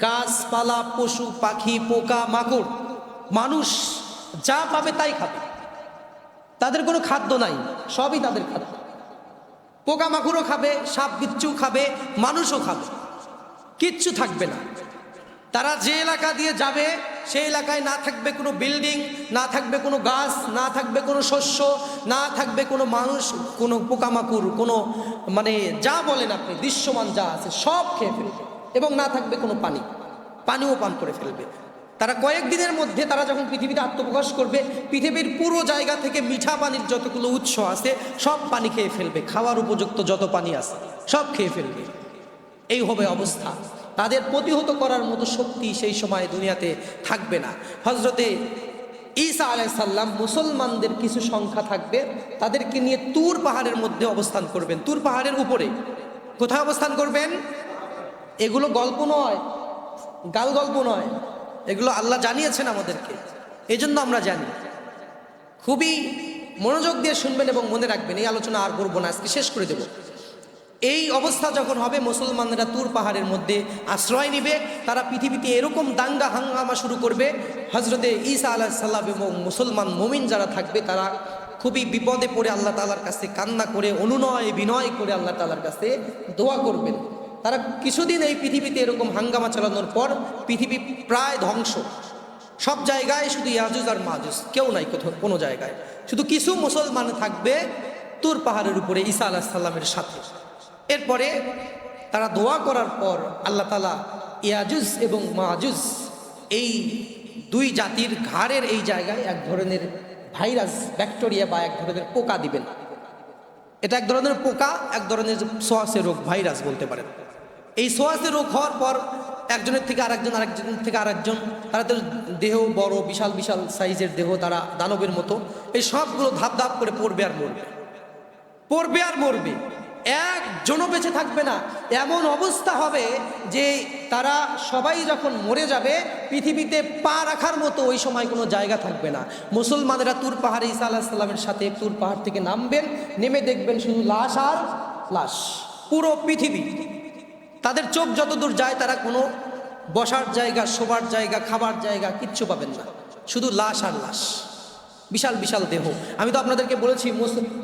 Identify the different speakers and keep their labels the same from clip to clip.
Speaker 1: গাছপালা, পশু, পাখি, পোকা, মাকড়, মানুষ যা পাবে তাই খাবে। তাদের কোনো খাদ্য নাই, সবই তাদের খাদ্য। পোকামাকড়ও খাবে, সাপ, বিচ্ছু খাবে, মানুষও খাবে। কিচ্ছু থাকবে না। তারা যে এলাকা দিয়ে যাবে, সেই এলাকায় না থাকবে কোনো বিল্ডিং, না থাকবে কোনো গাছ, না থাকবে কোনো শস্য, না থাকবে কোনো মানুষ, কোনো পোকামাকড় কোনো মানে যা বলেন আপনি, দৃশ্যমান যা আছে, সব খেয়ে ফেলবে। এবং না থাকবে কোনো পানি। পানিও পান করে ফেলবে। তারা কয়েকদিনের মধ্যে তারা যখন পৃথিবীতে আত্মপ্রকাশ করবে, পৃথিবীর পুরো জায়গা থেকে মিঠা পানির যতগুলো উৎস আছে, সব পানি খেয়ে ফেলবে। খাওয়ার উপযুক্ত যত পানি আছে, সব খেয়ে ফেলবে। এই হবে অবস্থা। তাদের প্রতিহত করার মতো শক্তি সেই সময় দুনিয়াতে থাকবে না। হজরতে ঈসা আলাইসাল্লাম মুসলমানদের কিছু সংখ্যা থাকবে, তাদেরকে নিয়ে তুর পাহাড়ের মধ্যে অবস্থান করবেন। তুর পাহাড়ের উপরে কোথায় অবস্থান করবেন? এগুলো গল্প নয়, গাল গল্প নয়। এগুলো আল্লাহ জানিয়েছেন আমাদেরকে। এই জন্য আমরা জানি। খুবই মনোযোগ দিয়ে শুনবেন এবং মনে রাখবেন, এই আলোচনা আর করব না, আজকে শেষ করে দেব। এই অবস্থা যখন হবে, মুসলমানরা তুর পাহাড়ের মধ্যে আশ্রয় নিবে, তারা পৃথিবীতে এরকম দাঙ্গা হাঙ্গামা শুরু করবে হজরতে ঈসা আলাহ সাল্লাম এবং মুসলমান মমিন যারা থাকবে, তারা খুবই বিপদে পড়ে আল্লাহ তালার কাছে কান্না করে অনুনয় বিনয় করে আল্লাহ তালার কাছে দোয়া করবেন। তারা কিছুদিন এই পৃথিবীতে এরকম হাঙ্গামা চালানোর পর পৃথিবী প্রায় ধ্বংস। সব জায়গায় শুধু ইয়াজুজ আর মাজুজ, কেউ নাই কোথাও, কোনো জায়গায়। শুধু কিছু মুসলমান থাকবে তুর পাহাড়ের উপরে ঈসা আলাহ সাল্লামের সাথে। এরপরে তারা দোয়া করার পর আল্লাহ তালা ইয়াজুজ এবং মাজুজ, এই দুই জাতির ঘাড়ের এই জায়গায় এক ধরনের ভাইরাস, ব্যাকটেরিয়া বা এক ধরনের পোকা দিবেন। এটা এক ধরনের পোকা, এক ধরনের সোয়াসের রোগ ভাইরাস বলতে পারেন। এই সোয়াসের রোগ হওয়ার পর একজনের থেকে আরেকজন আরেকজন থেকে আরেকজন তাদের দেহ বড়, বিশাল বিশাল সাইজের দেহ তারা দানবের মতো, এই সবগুলো ধাপ ধাপ করে পড়বে আর মরবে। পড়বে আর মরবে। একজনও বেঁচে থাকবে না। এমন অবস্থা হবে যে তারা সবাই যখন মরে যাবে, পৃথিবীতে পা রাখার মতো ওই সময় কোনো জায়গা থাকবে না। মুসলমানেরা তুর পাহাড়ে ঈসা আল্লাহ সাল্লামের সাথে তুর পাহাড় থেকে নামবেন, নেমে দেখবেন শুধু লাশ আর লাশ। পুরো পৃথিবী। তাদের চোখ যতদূর যায় তারা কোনো বসার জায়গা, শোবার জায়গা, খাবার জায়গা কিচ্ছু পাবেন না। শুধু লাশ আর লাশ। বিশাল বিশাল দেহ। আমি তো আপনাদেরকে বলেছি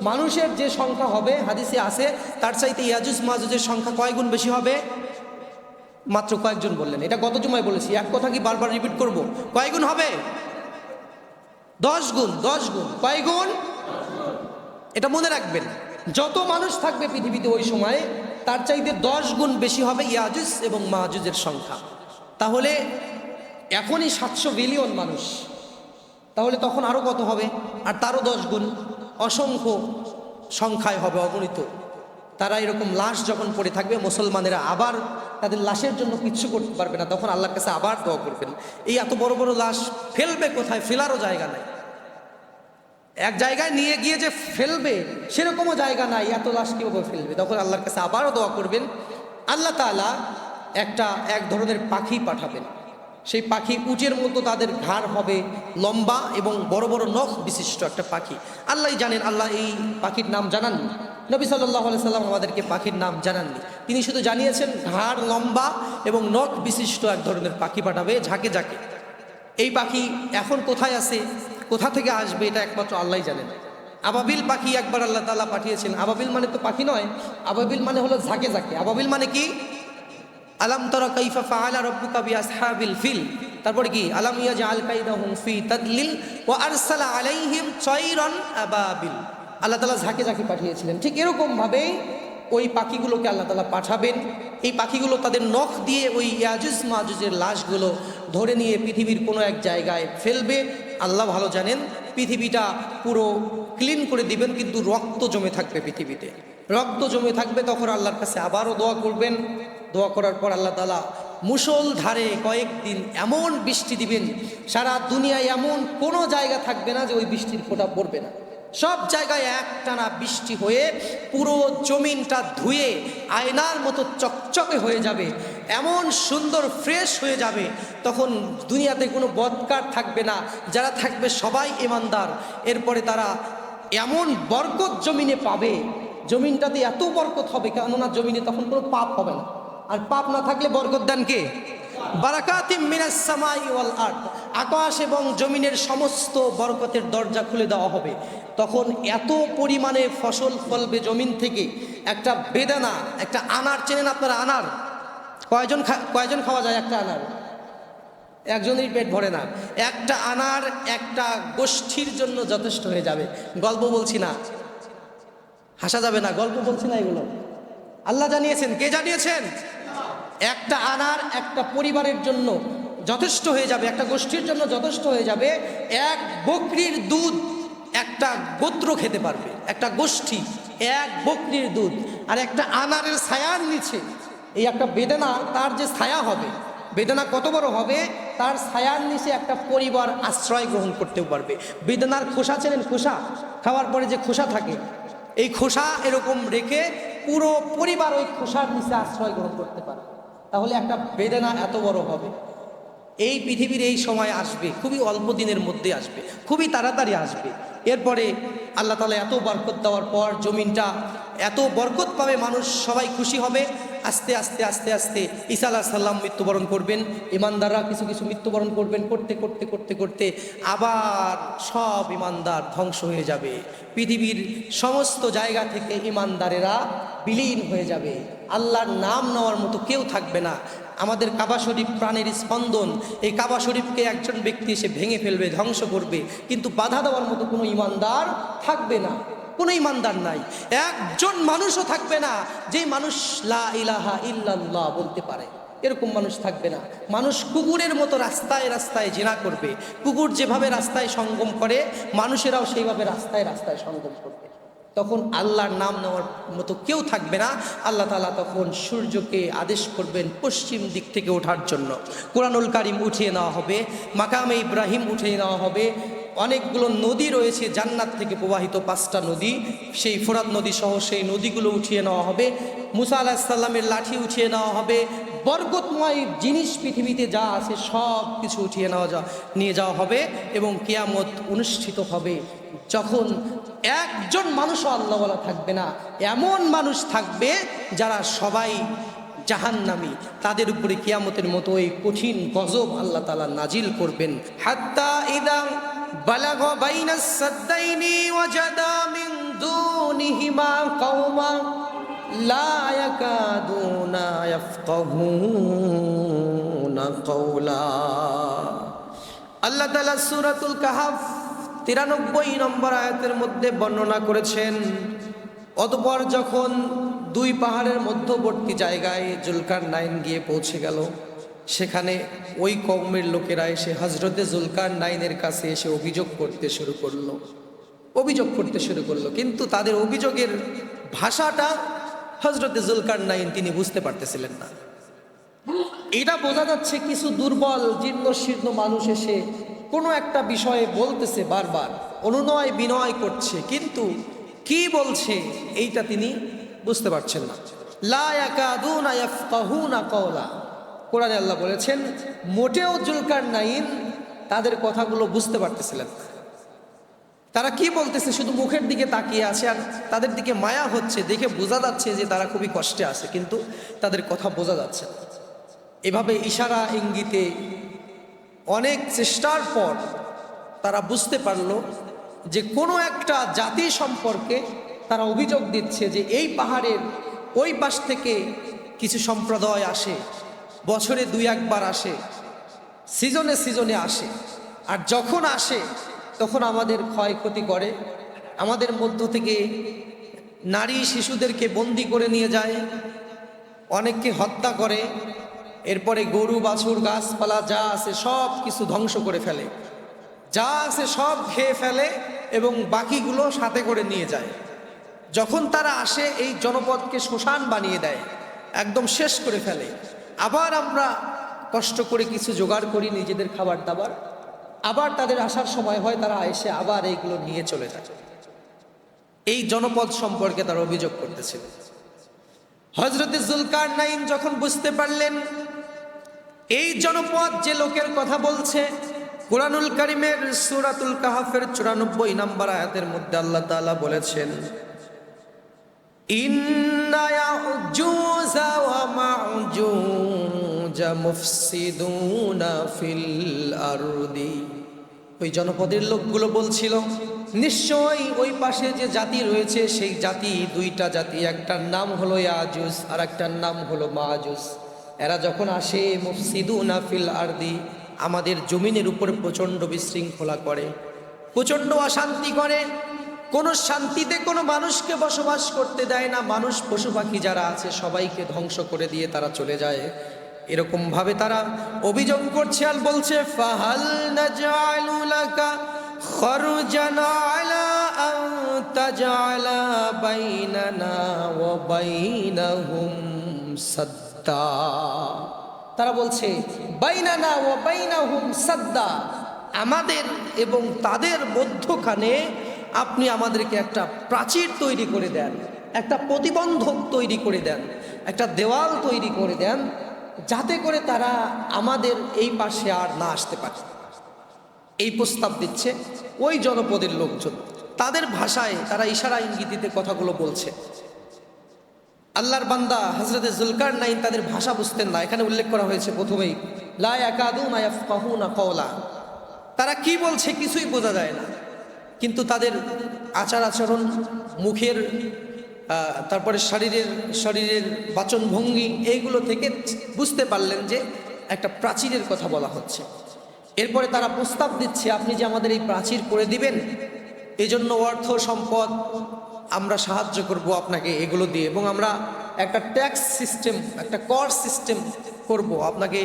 Speaker 1: মানুষের যে সংখ্যা হবে, হাদিসে আছে, তার চাইতে ইয়াজুজ, মাজুজের সংখ্যা কয় গুণ বেশি হবে? মাত্র কয়েকজন বললেন। এটা গত জুমায় বলেছি। এক কথা কি বারবার রিপিট করব? কয় গুণ হবে? দশ গুণ দশ গুণ। কয় গুণ? এটা মনে রাখবেন। যত মানুষ থাকবে পৃথিবীতে ওই সময়ে তার চাইতে দশ গুণ বেশি হবে ইয়াজুজ এবং মাহাজুজের সংখ্যা। তাহলে এখনই সাতশো বিলিয়ন মানুষ। তাহলে তখন আরও কত হবে? আর তারও দশ গুণ অসংখ্য সংখ্যায় হবে অগণিত। তারা এরকম লাশ যখন পড়ে থাকবে, মুসলমানেরা আবার তাদের লাশের জন্য কিচ্ছু করতে পারবে না। তখন আল্লাহর কাছে আবার দোয়া করবেন, এই এত বড় বড় লাশ ফেলবে কোথায়? ফেলারও জায়গা নাই। এক জায়গায় নিয়ে গিয়ে যে ফেলবে, সেরকমও জায়গা নাই, এত লাশ কীভাবে ফেলবে? তখন আল্লাহর কাছে আবারও দোয়া করবেন, আল্লাহ তাআলা একটা, এক ধরনের পাখি পাঠাবেন। সেই পাখি উটের মতো তাদের ঘাড় হবে, লম্বা এবং বড় বড় নখ বিশিষ্ট একটা পাখি। আল্লাহ জানেন, আল্লাহ এই পাখির নাম জানাননি। নবী সাল্লাহ সাল্লাম আমাদেরকে পাখির নাম জানাননি। তিনি শুধু জানিয়েছেন, ঘাড় লম্বা এবং নখ বিশিষ্ট এক ধরনের পাখি পাঠাবে, ঝাঁকে ঝাঁকে। এই পাখি এখন কোথায় আছে? কোথা থেকে আসবে এটা একমাত্র আল্লাহ জানেন। আবাবিল পাখি একবার আল্লাহ তালা পাঠিয়েছেন। আবাবিল মানে তো পাখি নয়। আবাবিল মানে হলো ঝাঁকে ঝাঁকে। আবাবিল মানে কি? আলাম তরা কাইফা ফাআলা রাব্বুকা বিআসহাবিল ফিল। তারপরে কি? আলাম ইয়াজআল কাইদাহুম ফি তাদলিল ওয়া আরসালা আলাইহিম তায়রান আবাবিল। আল্লাহ তাআলা ঝাঁকে ঝাঁকে পাঠিয়েছিলেন। ঠিক এরকম ভাবেই ওই পাখিগুলোকে আল্লাহ তাআলা পাঠাবেন। এই পাখিগুলো তাদের নখ দিয়ে ওই ইয়াজুজ মাজুজের লাশগুলো ধরে নিয়ে পৃথিবীর কোনো এক জায়গায় ফেলবে। আল্লাহ ভালো জানেন, পৃথিবীটা পুরো ক্লিন করে দিবেন, কিন্তু রক্ত জমে থাকবে পৃথিবীতে। রক্ত জমে থাকবে, তখন আল্লাহর কাছে আবারও দোয়া করবেন। দোয়া করার পর আল্লাহ তালা মুসল ধারে কয়েকদিন এমন বৃষ্টি দিবেন, সারা দুনিয়ায় এমন কোনো জায়গা থাকবে না যে ওই বৃষ্টির ফোটা পড়বে না। সব জায়গায় একটানা বৃষ্টি হয়ে পুরো জমিনটা ধুয়ে আয়নার মতো চকচকে হয়ে যাবে, এমন সুন্দর ফ্রেশ হয়ে যাবে, তখন দুনিয়াতে কোনো বদকার থাকবে না, যারা থাকবে সবাই ইমানদার। এরপরে তারা এমন বরকত জমিনে পাবে, জমিনটাতে এত বরকত হবে, কেননা জমিনে তখন কোনো পাপ হবে না। আর পাপ না থাকলে বরকত দেন কে? সামাই ওয়াল আরদ, আকাশ এবং জমিনের সমস্ত বরকতের দরজা খুলে দেওয়া হবে। তখন এত পরিমাণে ফসল ফলবে জমিন থেকে। একটা বেদানা, একটা আনার, চেনেন আপনারা আনার? কয়জন কয়জন খাওয়া যায় একটা আনার? একজনেরই পেট ভরে না। একটা আনার একটা গোষ্ঠীর জন্য যথেষ্ট হয়ে যাবে। গল্প বলছি না। হাসা যাবে না, গল্প বলছি না এগুলো। আল্লাহ জানিয়েছেন, কে জানিয়েছেন? একটা আনার একটা পরিবারের জন্য যথেষ্ট হয়ে যাবে, একটা গোষ্ঠীর জন্য যথেষ্ট হয়ে যাবে। এক বকরির দুধ একটা গোত্র খেতে পারবে, একটা গোষ্ঠী, এক বকরির দুধ আর একটা আনারের ছায়ার নিচে। এই একটা বেদনা তার যে ছায়া হবে, বেদনা কত বড় হবে? তার ছায়ার নিচে একটা পরিবার আশ্রয় গ্রহণ করতেও পারবে। বেদনার খোসা চেনেন খোসা, খাওয়ার পরে যে খোসা থাকে, এই খোসা এরকম রেখে পুরো পরিবার ওই খোসার নিচে আশ্রয় গ্রহণ করতে পারে তাহলে একটা বেদনা এত বড় হবে। এই পৃথিবীর এই সময় আসবে, খুবই অল্প দিনের মধ্যে আসবে, খুবই তাড়াতাড়ি আসবে। এরপরে আল্লাহ তালা এত বরকত দেওয়ার পর জমিনটা এত বরকত পাবে, মানুষ সবাই খুশি হবে। আস্তে আস্তে আস্তে আস্তে ঈসা আলাহ সাল্লাম মৃত্যুবরণ করবেন ইমানদাররা কিছু কিছু মৃত্যুবরণ করবেন, করতে করতে করতে করতে আবার সব ইমানদার ধ্বংস হয়ে যাবে। পৃথিবীর সমস্ত জায়গা থেকে ইমানদারেরা বিলীন হয়ে যাবে। আল্লাহর নাম নেওয়ার মতো কেউ থাকবে না। আমাদের কাবা শরীফ প্রাণের স্পন্দন। এই কাবা শরীফকে একজন ব্যক্তি এসে ভেঙে ফেলবে, ধ্বংস করবে। কিন্তু বাধা দেওয়ার মতো কোনো ইমানদার থাকবে না। কোনো ইমানদার নাই। একজন মানুষও থাকবে না, যে মানুষ লা ইলাহা ইল্লাল্লাহ বলতে পারে। এরকম মানুষ থাকবে না। মানুষ কুকুরের মতো রাস্তায় রাস্তায় জেনা করবে। কুকুর যেভাবে রাস্তায় সঙ্গম করে, মানুষেরাও সেইভাবে রাস্তায় রাস্তায় সঙ্গম করবে। তখন আল্লাহর নাম নেওয়ার মতো কেউ থাকবে না। আল্লাহ তালা তখন সূর্যকে আদেশ করবেন পশ্চিম দিক থেকে ওঠার জন্য। কোরআনুল কারিম উঠিয়ে নেওয়া হবে, মাকামে ইব্রাহিম উঠিয়ে নেওয়া হবে। অনেকগুলো নদী রয়েছে জান্নাত থেকে প্রবাহিত পাঁচটা নদী। সেই ফোরাত নদী সহ সেই নদীগুলো উঠিয়ে নেওয়া হবে। মুসা আলাহিসাল্লামের লাঠি উঠিয়ে নেওয়া হবে। বরকতময় জিনিস পৃথিবীতে যা আছে সব কিছু উঠিয়ে নেওয়া যা নিয়ে যাওয়া হবে এবং কেয়ামত অনুষ্ঠিত হবে। যখন একজন মানুষও আল্লাহওয়ালা থাকবে না, এমন মানুষ থাকবে যারা সবাই জাহান্নামি। তাদের উপরে কিয়ামতের মতো এই কঠিন গজব আল্লাহ তালা নাজিল করবেন। হাত্তা দুনিহিমা কওমা। আল্লাহ তাআলা সূরাতুল কাহাফ তিরানব্বই নম্বর আয়াতের মধ্যে বর্ণনা করেছেন, অতপর যখন দুই পাহাড়ের মধ্যবর্তী জায়গায় জুলকার নাইন গিয়ে পৌঁছে গেল, সেখানে ওই কৌমের লোকেরা এসে হজরতে জুলকার নাইনের কাছে এসে অভিযোগ করতে শুরু করল। অভিযোগ করতে শুরু করল, কিন্তু তাদের অভিযোগের ভাষাটা হজরতে জুলকার নাইন তিনি বুঝতে পারতেছিলেন না। এটা বোঝা যাচ্ছে কিছু দুর্বল, জীর্ণ, শীর্ণ মানুষ এসে কোনো একটা বিষয়ে বলতেছে বারবার, অনুনয় বিনয় করছে, কিন্তু কি বলছে এইটা তিনি বুঝতে পারছেন না। কোরআনে আল্লাহ বলেছেন, মোটেও জুলকার নাইন তাদের কথাগুলো বুঝতে পারতেছিলেন না। তারা কি বলতেছে? শুধু মুখের দিকে তাকিয়ে আছে আর তাদের দিকে মায়া হচ্ছে, দেখে বোঝা যাচ্ছে যে তারা খুবই কষ্টে আছে, কিন্তু তাদের কথা বোঝা যাচ্ছে না। এভাবে ইশারা, ইঙ্গিতে অনেক চেষ্টার পর তারা বুঝতে পারল যে কোনো একটা জাতি সম্পর্কে তারা অভিযোগ দিচ্ছে যে এই পাহাড়ের ওই পাশ থেকে কিছু সম্প্রদায় আসে, বছরে দুই একবার আসে, সিজনে সিজনে আসে। আর যখন আসে তখন আমাদের ক্ষয়ক্ষতি করে। আমাদের মধ্য থেকে নারী শিশুদেরকে বন্দি করে নিয়ে যায়, অনেককে হত্যা করে, এরপরে গরু, বাছুর, গাছপালা যা আছে সব কিছু ধ্বংস করে ফেলে। যা আছে সব খেয়ে ফেলে এবং বাকিগুলো সাথে করে নিয়ে যায়। যখন তারা আসে, এই জনপদকে শ্মশান বানিয়ে দেয়, একদম শেষ করে ফেলে। আবার আমরা কষ্ট করে কিছু জোগাড় করি নিজেদের খাবার দাবার। আবার তাদের আসার সময় হয় তারা এসে আবার এইগুলো নিয়ে চলে যায়। এই জনপদ সম্পর্কে তারা অভিযোগ করতেছিল। হজরত জুলকার নাইন যখন বুঝতে পারলেন, এই জনপদ যে লোকের কথা বলছে, কোরআনুল করিমের সুরাতুল কাহাফের চুরানব্বই নাম্বার আয়াতের মধ্যে আল্লাহ তালা বলেছেন ইন্নায়া মুফসিদুনা ফিল আরদি। ওই জনপদের লোকগুলো বলছিল, নিশ্চয়ই ওই পাশে যে জাতি রয়েছে, সেই জাতি, দুইটা জাতি, একটার নাম হলো ইয়াজুস আর একটার নাম হলো মাজুস। এরা যখন আসে, মুফসিদুনা ফিল আরদি, আমাদের জমিনের উপর প্রচণ্ড বিশৃঙ্খলা করে, প্রচণ্ড অশান্তি করে। কোনো শান্তিতে কোনো মানুষকে বসবাস করতে দেয় না। মানুষ পশু পাখি যারা আছে, সবাইকে ধ্বংস করে দিয়ে তারা চলে যায়। এরকম ভাবে তারা অভিযোগ করছে আর বলছে, ফাহাল নাজআলু লাকা খরজান আলা আন তাজআলা বাইনানা ওয়া বাইনাহুম সাদ্দা। তারা বলছে, বাইনানা ও বাইনাহুম সাদ্দা, আমাদের এবং তাদের মধ্যখানে আপনি আমাদেরকে একটা প্রাচীর তৈরি করে দেন, একটা প্রতিবন্ধক তৈরি করে দেন, একটা দেওয়াল তৈরি করে দেন যাতে করে তারা আমাদের এই পাশে আর না আসতে পারে। এই প্রস্তাব দিচ্ছে ওই জনপদের লোকজন। তাদের ভাষায় তারা ইশারা ইঙ্গিতিতে কথাগুলো বলছে। আল্লাহর বান্দা হজরত জুলকার নাইন তাদের ভাষা বুঝতেন না। এখানে উল্লেখ করা হয়েছে প্রথমেই কওলা। তারা কি বলছে কিছুই বোঝা যায় না। কিন্তু তাদের আচার আচরণ মুখের তারপরে শরীরের শরীরের বাচনভঙ্গি এইগুলো থেকে বুঝতে পারলেন যে একটা প্রাচীরের কথা বলা হচ্ছে। এরপরে তারা প্রস্তাব দিচ্ছে, আপনি যে আমাদের এই প্রাচীর করে দিবেন এই জন্য অর্থ সম্পদ আমরা সাহায্য করব আপনাকে এগুলো দিয়ে এবং আমরা একটা ট্যাক্স সিস্টেম, একটা কর সিস্টেম করব। আপনাকে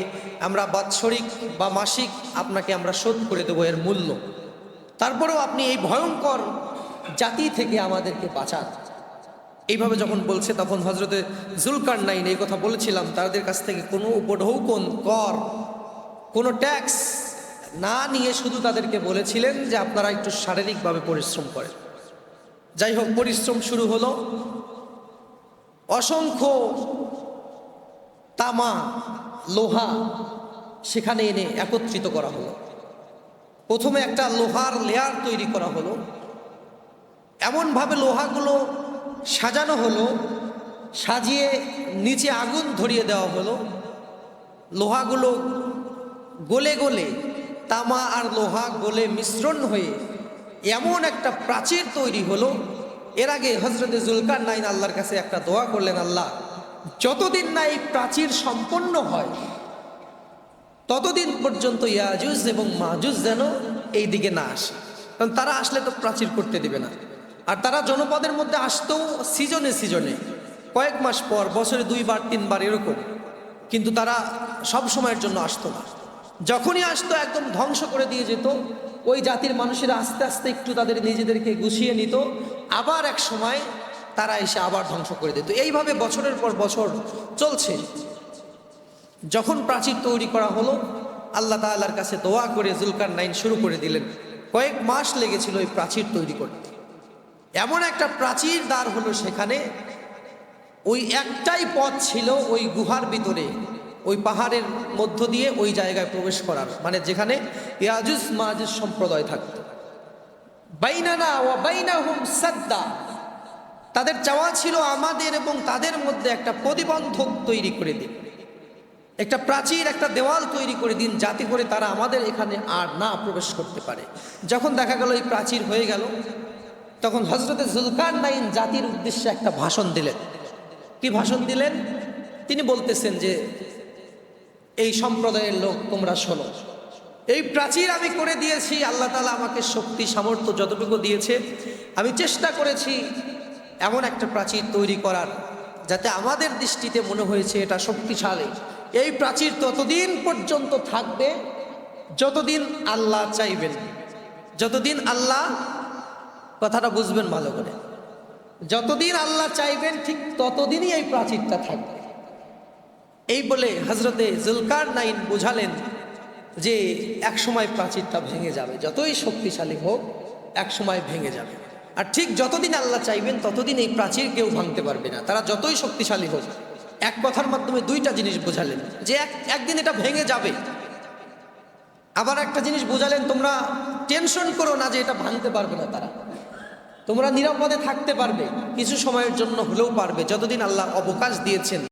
Speaker 1: আমরা বাৎসরিক বা মাসিক আপনাকে আমরা শোধ করে দেবো এর মূল্য। তারপরেও আপনি এই ভয়ঙ্কর জাতি থেকে আমাদেরকে বাঁচান। এইভাবে যখন বলছে, তখন হজরতে জুলকার নাইন এই কথা বলেছিলাম, তাদের কাছ থেকে কোনো উপঢৌকন, কর, কোনো ট্যাক্স না নিয়ে শুধু তাদেরকে বলেছিলেন যে আপনারা একটু শারীরিকভাবে পরিশ্রম করেন। যাই হোক, পরিশ্রম শুরু হলো। অসংখ্য তামা, লোহা সেখানে এনে একত্রিত করা হলো। প্রথমে একটা লোহার লেয়ার তৈরি করা হলো। এমনভাবে লোহাগুলো সাজানো হলো, সাজিয়ে নিচে আগুন ধরিয়ে দেওয়া হলো। লোহাগুলো গলে গলে, তামা আর লোহা গলে মিশ্রণ হয়ে এমন একটা প্রাচীর তৈরি হলো। এর আগে হজরতে জুলকার নাইন আল্লাহর কাছে একটা দোয়া করলেন, আল্লাহ, যতদিন না এই প্রাচীর সম্পন্ন হয়, ততদিন পর্যন্ত ইয়াজুজ এবং মাজুজ যেন এই দিকে না আসে। কারণ তারা আসলে তো প্রাচীর করতে দিবে না। আর তারা জনপদের মধ্যে আসতো সিজনে সিজনে, কয়েক মাস পর, বছরে দুইবার, তিনবার এরকম। কিন্তু তারা সব সময়ের জন্য আসতো না। যখনই আসতো, একদম ধ্বংস করে দিয়ে যেত। ওই জাতির মানুষেরা আস্তে আস্তে একটু তাদের নিজেদেরকে গুছিয়ে নিত। আবার এক সময় তারা এসে আবার ধ্বংস করে দিত। এইভাবে বছরের পর বছর চলছে। যখন প্রাচীর তৈরি করা হলো, আল্লাহ তাআলার কাছে দোয়া করে জুলকার নাইন শুরু করে দিলেন। কয়েক মাস লেগেছিল ওই প্রাচীর তৈরি করতে। এমন একটা প্রাচীর দ্বার হলো সেখানে। ওই একটাই পথ ছিল ওই গুহার ভিতরে, ওই পাহাড়ের মধ্য দিয়ে ওই জায়গায় প্রবেশ করার মানে যেখানে ইয়াজুজ মাজুজ সম্প্রদায় থাকত। বাইনানা ও বাইনা বাইনাহুম সাদ্দা। তাদের চাওয়া ছিল আমাদের এবং তাদের মধ্যে একটা প্রতিবন্ধক তৈরি করে দিন। একটা প্রাচীর, একটা দেওয়াল তৈরি করে দিন, যাতে করে তারা আমাদের এখানে আর না প্রবেশ করতে পারে। যখন দেখা গেল এই প্রাচীর হয়ে গেল তখন হজরতে জুলকার নাইন জাতির উদ্দেশ্যে একটা ভাষণ দিলেন। কি ভাষণ দিলেন? তিনি বলতেছেন যে, এই সম্প্রদায়ের লোক, তোমরা শোনো। এই প্রাচীর আমি করে দিয়েছি, আল্লাহ তালা আমাকে শক্তি, সামর্থ্য যতটুকু দিয়েছে। আমি চেষ্টা করেছি এমন একটা প্রাচীর তৈরি করার, যাতে আমাদের দৃষ্টিতে মনে হয়েছে এটা শক্তিশালী। এই প্রাচীর ততদিন পর্যন্ত থাকবে, যতদিন আল্লাহ চাইবেন। যতদিন আল্লাহ কথাটা বুঝবেন ভালো করে। যতদিন আল্লাহ চাইবেন ঠিক ততদিনই এই প্রাচীরটা থাকবে। এই বলে হজরতে জুলকার নাইন বুঝালেন যে এক সময় প্রাচীরটা ভেঙে যাবে, যতই শক্তিশালী হোক এক সময় ভেঙে যাবে। আর ঠিক যতদিন আল্লাহ চাইবেন ততদিন এই প্রাচীর কেউ ভাঙতে পারবে না। তারা যতই শক্তিশালী হোক, এক কথার মাধ্যমে দুইটা জিনিস বোঝালেন, যে এক, একদিন এটা ভেঙে যাবে। আবার একটা জিনিস বোঝালেন, তোমরা টেনশন করো না যে এটা ভাঙতে পারবে না তারা। তোমরা নিরাপদে থাকতে পারবে কিছু সময়ের জন্য হলেও পারবে যতদিন আল্লাহ অবকাশ দিয়েছেন।